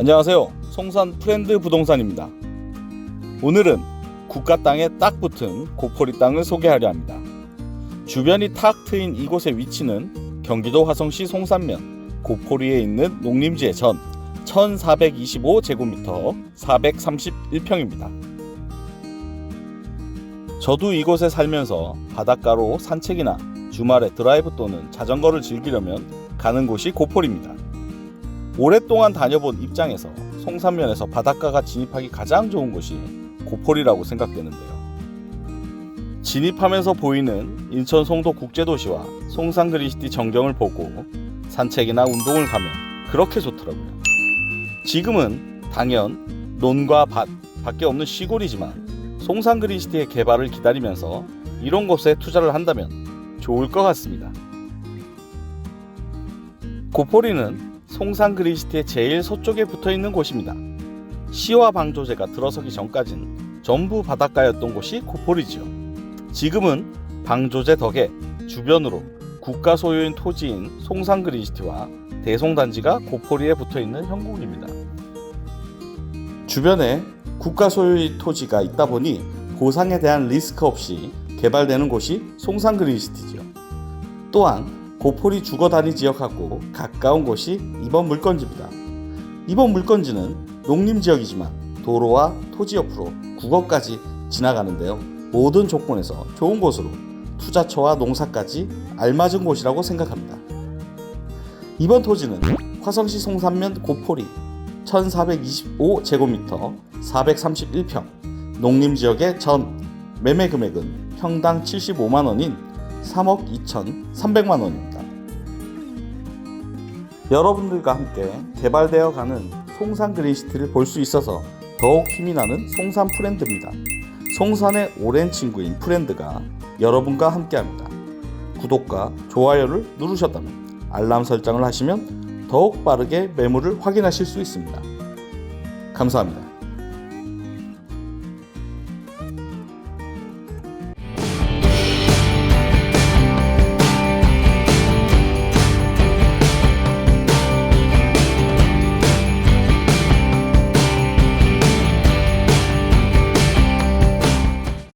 안녕하세요. 송산 프렌드 부동산입니다. 오늘은 국가 땅에 딱 붙은 고포리 땅을 소개하려 합니다. 주변이 탁 트인 이곳의 위치는 경기도 화성시 송산면 고포리에 있는 농림지의 전 1425제곱미터 431평입니다. 저도 이곳에 살면서 바닷가로 산책이나 주말에 드라이브 또는 자전거를 즐기려면 가는 곳이 고포리입니다. 오랫동안 다녀본 입장에서 송산면에서 바닷가가 진입하기 가장 좋은 곳이 고포리라고 생각되는데요. 진입하면서 보이는 인천 송도 국제도시와 송산 그린시티 전경을 보고 산책이나 운동을 가면 그렇게 좋더라고요. 지금은 당연 논과 밭 밖에 없는 시골이지만 송산 그린시티의 개발을 기다리면서 이런 곳에 투자를 한다면 좋을 것 같습니다. 고포리는 송산 그린시티의 제일 서쪽에 붙어 있는 곳입니다. 시와 방조제가 들어서기 전까진 전부 바닷가였던 곳이 고포리지요. 지금은 방조제 덕에 주변으로 국가 소유인 토지인 송산 그린시티와 대송단지가 고포리에 붙어 있는 형국입니다. 주변에 국가 소유의 토지가 있다 보니 보상에 대한 리스크 없이 개발되는 곳이 송산 그린시티지요. 또한 고포리 주거단위 지역하고 가까운 곳이 이번 물건지입니다. 이번 물건지는 농림지역이지만 도로와 토지 옆으로 국어까지 지나가는데요. 모든 조건에서 좋은 곳으로 투자처와 농사까지 알맞은 곳이라고 생각합니다. 이번 토지는 화성시 송산면 고포리 1425제곱미터 431평 농림지역의 전 매매 금액은 평당 75만 원인 3억 2,300만 원입니다. 여러분들과 함께 개발되어 가는 송산 그린시티를 볼 수 있어서 더욱 힘이 나는 송산 프렌드입니다. 송산의 오랜 친구인 프렌드가 여러분과 함께합니다. 구독과 좋아요를 누르셨다면 알람 설정을 하시면 더욱 빠르게 매물을 확인하실 수 있습니다. 감사합니다.